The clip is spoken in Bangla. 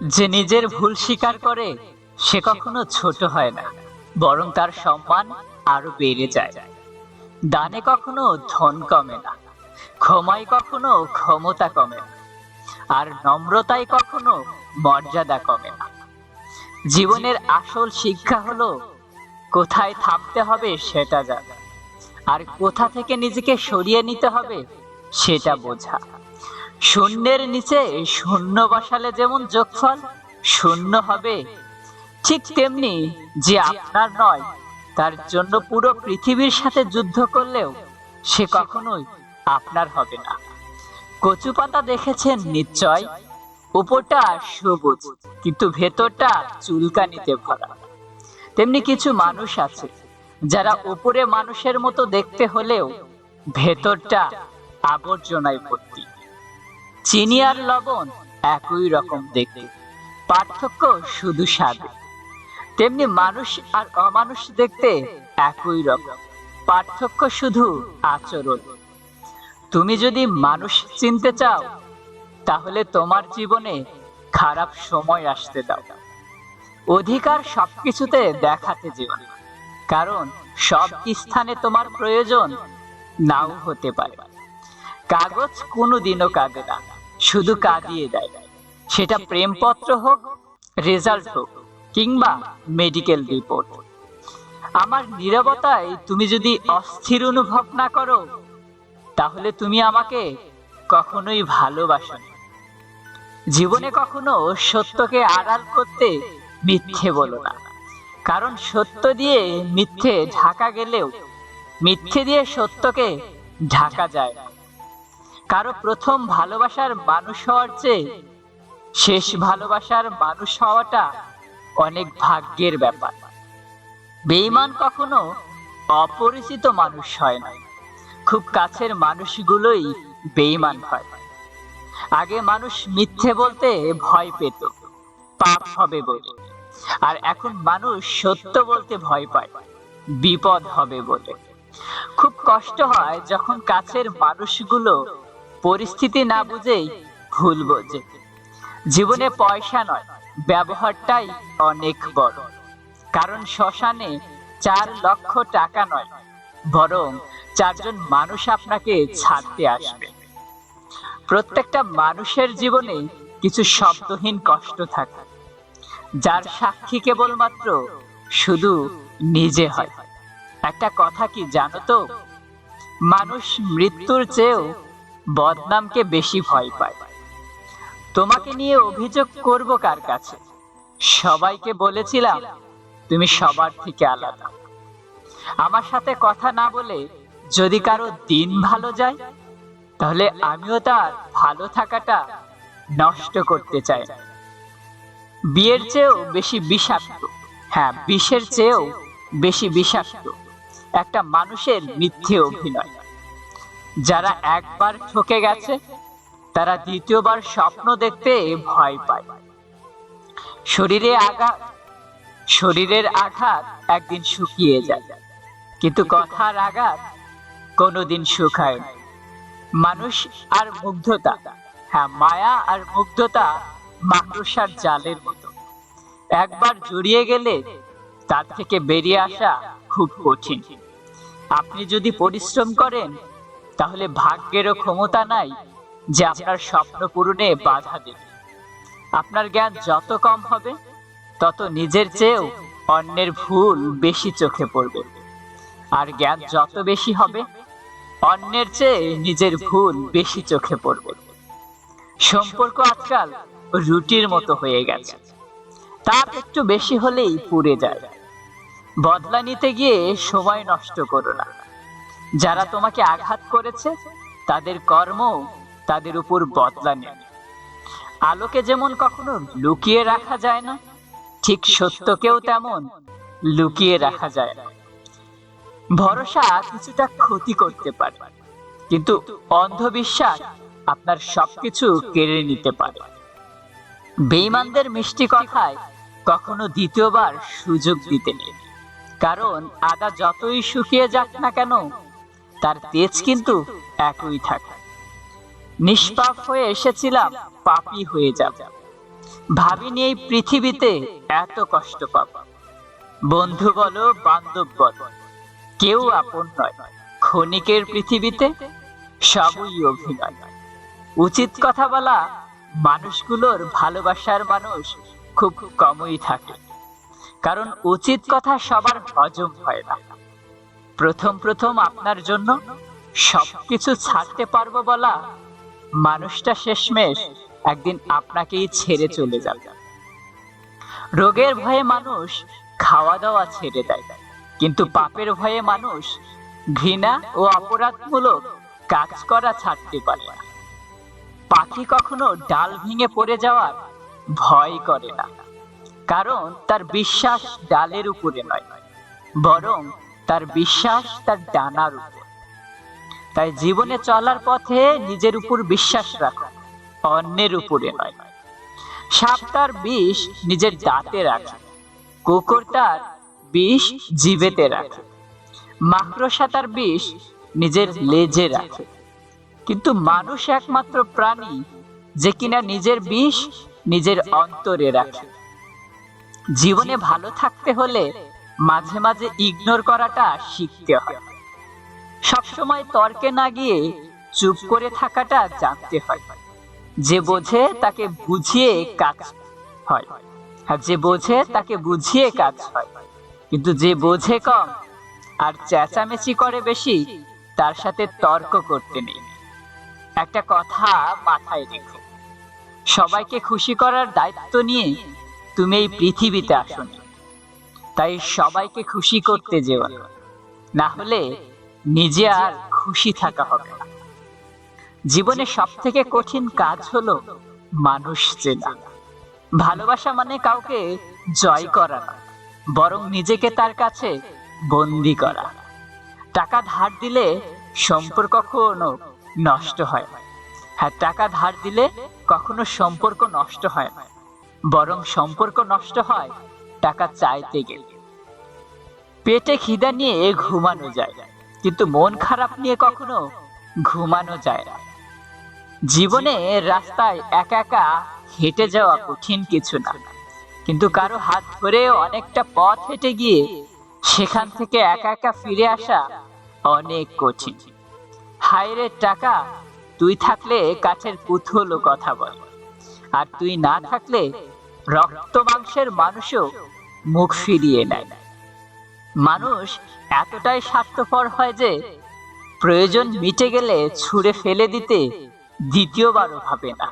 যে নিজের ভুল স্বীকার করে, সে কখনো ছোট হয় না, বরং তার সম্মান আরও বেড়ে যায়। দানে কখনো ধন কমে না, ক্ষমায় কখনো ক্ষমতা কমে না, আর নম্রতায় কখনো মর্যাদা কমে না। জীবনের আসল শিক্ষা হলো, কোথায় থামতে হবে সেটা জানা, আর কোথা থেকে নিজেকে সরিয়ে নিতে হবে সেটা বোঝা। শূন্যের নিচে শূন্য বসালে যেমন যোগফল, শূন্য হবে। ঠিক তেমনি যে আপনার নয়, তার জন্য পুরো পৃথিবীর সাথে যুদ্ধ করলেও সে কখনোই আপনার হবে না। কচু পাতা দেখেছেন নিশ্চয়? উপরটা সবুজ, কিন্তু ভেতরটা চুলকানিতে ভরা। তেমনি কিছু মানুষ আছে, যারা উপরে মানুষের মতো দেখতে হলেও ভেতরটা আবর্জনায় ভর্তি। চিনি আর লবণ একই রকম দেখতে। পার্থক্য শুধু স্বাদে। তেমনি মানুষ আর অমানুষ দেখতে একই রকম। পার্থক্য শুধু আচরণ। তুমি যদি মানুষ চিনতে চাও, তাহলে তোমার জীবনে খারাপ সময় আসতে দাও। অধিকার সবকিছুতে দেখাতে যেও। কারণ সব স্থানে তোমার প্রয়োজন নাও হতে পারে। কাগজ কোনোদিনও কাঁদে না। শুধু কাঁদিয়ে দেয় সেটা প্রেমপত্র হোক, রেজাল্ট হোক, কিংবা মেডিকেল রিপোর্ট। আমার নীরবতায় তুমি যদি অস্থির অনুভব না করো, তাহলে তুমি আমাকে কখনোই ভালোবাসো জীবনে কখনো সত্যকে আড়াল করতে মিথ্যে বলো না। কারণ সত্য দিয়ে মিথ্যে ঢাকা গেলেও, মিথ্যে দিয়ে সত্যকে ঢাকা যায় না। কারও প্রথম ভালোবাসার মানুষ হওয়ার চেয়ে শেষ ভালোবাসার মানুষ হওয়াটা অনেক ভাগ্যের ব্যাপার। বেঈমান কখনো অপরিচিত মানুষ হয় না। খুব কাছের মানুষগুলোই বেঈমান হয়। আগে মানুষ মিথ্যে বলতে ভয় পেত, পাপ হবে বলে। আর এখন মানুষ সত্য বলতে ভয় পায়, বিপদ হবে বলে। খুব কষ্ট হয় যখন কাছের মানুষগুলো পরিস্থিতি না বুঝেই ভুল বোঝে। জীবনে পয়সা নয়, ব্যবহারটাই অনেক বড়। কারণ শ্মশানে চার লক্ষ টাকা নয়, বরং চারজন মানুষ আপনাকে ছাড়তে আসবে। প্রত্যেকটা মানুষের জীবনে কিছু শব্দহীন কষ্ট থাকে, যার সাক্ষী কেবলমাত্র শুধু নিজে হয়। একটা কথা কি জানো তো? মানুষ মৃত্যুর চেয়েও বদনামকে বেশি ভয় পায়। তোমাকে নিয়ে অভিযোগ করব কার কাছে? সবাইকে বলেছিলাম, তুমি সবার থেকে আলাদা। আমার সাথে কথা না বলে যদি কারও দিন ভালো যায়, তাহলে আমিও তার ভালো থাকাটা নষ্ট করতে চাই। বিয়ের চেয়েও বেশি বিষাক্ত। হ্যাঁ বিষের চেয়েও বেশি বিষাক্ত। একটা মানুষের মিথ্যে অভিনয়। যারা একবার ঠকে গেছে, তারা দ্বিতীয়বার স্বপ্ন দেখতে ভয় পায়। শরীরে আঘাত শরীরের আঘাত একদিন শুকিয়ে যায়, কিন্তু কথার আঘাত কোনোদিন শুকায় না। মানুষ আর মুগ্ধতা হ্যাঁ মায়া আর মুগ্ধতা মাকড়সার জালের মতো। একবার জড়িয়ে গেলে তার থেকে বেরিয়ে আসা খুব কঠিন। আপনি যদি পরিশ্রম করেন তাহলে ভাগ্যেরও ক্ষমতা নাই যে আপনার স্বপ্ন পূরণে বাধা দেবে। আপনার জ্ঞান যত কম হবে, তত নিজের চেয়েও অন্যের ভুল বেশি চোখে পড়বে। আর জ্ঞান যত বেশি হবে, অন্যের চেয়ে নিজের ভুল বেশি চোখে পড়বে। সম্পর্ক আজকাল রুটির মতো হয়ে গেছে। তাপ একটু বেশি হলেই পুড়ে যায়। বদলা নিতে গিয়ে সময় নষ্ট করো না। যারা তোমাকে আঘাত করেছে, তাদের কর্ম তাদের উপর বদলা নেয় আলোকে যেমন কখনো লুকিয়ে রাখা যায় না, ঠিক সত্যকেও তেমন লুকিয়ে রাখা যায়। না ভরসা কিছুটা ক্ষতি করতে পারে, কিন্তু অন্ধবিশ্বাস আপনার সবকিছু কেড়ে নিতে পারে। বেঈমানদের মিষ্টি কথায় কখনো দ্বিতীয়বার সুযোগ দিতে নেই, কারণ আদা যতই শুকিয়ে যাক না কেন তার তেজ কিন্তু একই থাকে। নিষ্পাপ হয়ে এসেছিলাম, পাপী হয়ে যাব। ভাবিনি এই পৃথিবীতে এত কষ্ট পাব। বন্ধু বলো, বান্ধব বলো, কেউ আপন নয়। ক্ষণিকের পৃথিবীতে সবই অভিনয়। উচিত কথা বলা, মানুষগুলোর ভালোবাসার মানুষ খুব কমই থাকে। কারণ উচিত কথা সবার হজম হয় না। প্রথম প্রথম আপনার জন্য সবকিছু ছাড়তে পারব বলা মানুষটা শেষমেশ একদিন আপনাকেই ছেড়ে চলে যাবে। রোগের ভয়ে মানুষ খাওয়া দাওয়া ছেড়ে দেয়, কিন্তু পাপের ভয়ে মানুষ ঘৃণা ও অপরাধমূলক কাজ করা ছাড়তে পারে না। পাখি কখনো ডাল ভেঙে পড়ে যাওয়ার ভয় করে না, কারণ তার বিশ্বাস ডালের উপরে নয়, বরং তার বিশ্বাস তার ডানার উপর। তাই জীবনে চলার পথে নিজের উপর বিশ্বাস রাখো অন্যের উপরে নয়। সাপ তার বিষ নিজের দাঁতে রাখে, কুকুর তার বিষ জিভেতে রাখে, মাকড়সা তার বিষ নিজের লেজে রাখে। কিন্তু মানুষ একমাত্র প্রাণী যে কিনা নিজের বিষ নিজের অন্তরে রাখে। জীবনে ভালো থাকতে হলে মাঝে মাঝে ইগনোর করাটা শিখতে হয়। সবসময় তর্কে না গিয়ে চুপ করে থাকাটা জানতে হয়। যে বোঝে তাকে বুঝিয়ে কাজ হয়। আর যে বোঝে তাকে বুঝিয়ে কাজ হয়। কিন্তু যে বোঝে কম আর চেঁচামেচি করে বেশি, তার সাথে তর্ক করতে নেই। একটা কথা মাথায় রেখো। সবাইকে খুশি করার দায়িত্ব নিয়ে তুমি এই পৃথিবীতে আসনি। তাই সবাইকে খুশি করতে যেও না। হলে নিজে আর খুশি থাকা হবে না। জীবনে সব থেকে কঠিন কাজ হলো মানুষ চেনা। ভালোবাসা মানে কাউকে জয় করা না, বরং নিজেকে তার কাছে বন্দি করা। টাকা ধার দিলে সম্পর্ক কখনো নষ্ট হয় না। হ্যাঁ টাকা ধার দিলে কখনো সম্পর্ক নষ্ট হয় না। বরং সম্পর্ক নষ্ট হয় টাকা চাইতে গেলে। পেটে খিদা নিয়ে ঘুমানো যায়, কিন্তু মন খারাপ নিয়ে কখনো ঘুমানো যায় না। জীবনে রাস্তায় একা একা হেঁটে যাওয়া কঠিন কিছু না, কিন্তু কারও হাত ধরে অনেকটা পথ হেঁটে গিয়ে সেখান থেকে একা একা ফিরে আসা অনেক কঠিন। হায়রে টাকা, তুই থাকলে কাছের পুতুল কথা বল, আর তুই না থাকলে রক্ত মাংসের মানুষও মুখ ফিরিয়ে নেয়। মানুষ এতটাই স্বার্থপর হয় যে প্রয়োজন মিটে গেলে ছুঁড়ে ফেলে দিতে দ্বিতীয়বারও ভাবে না।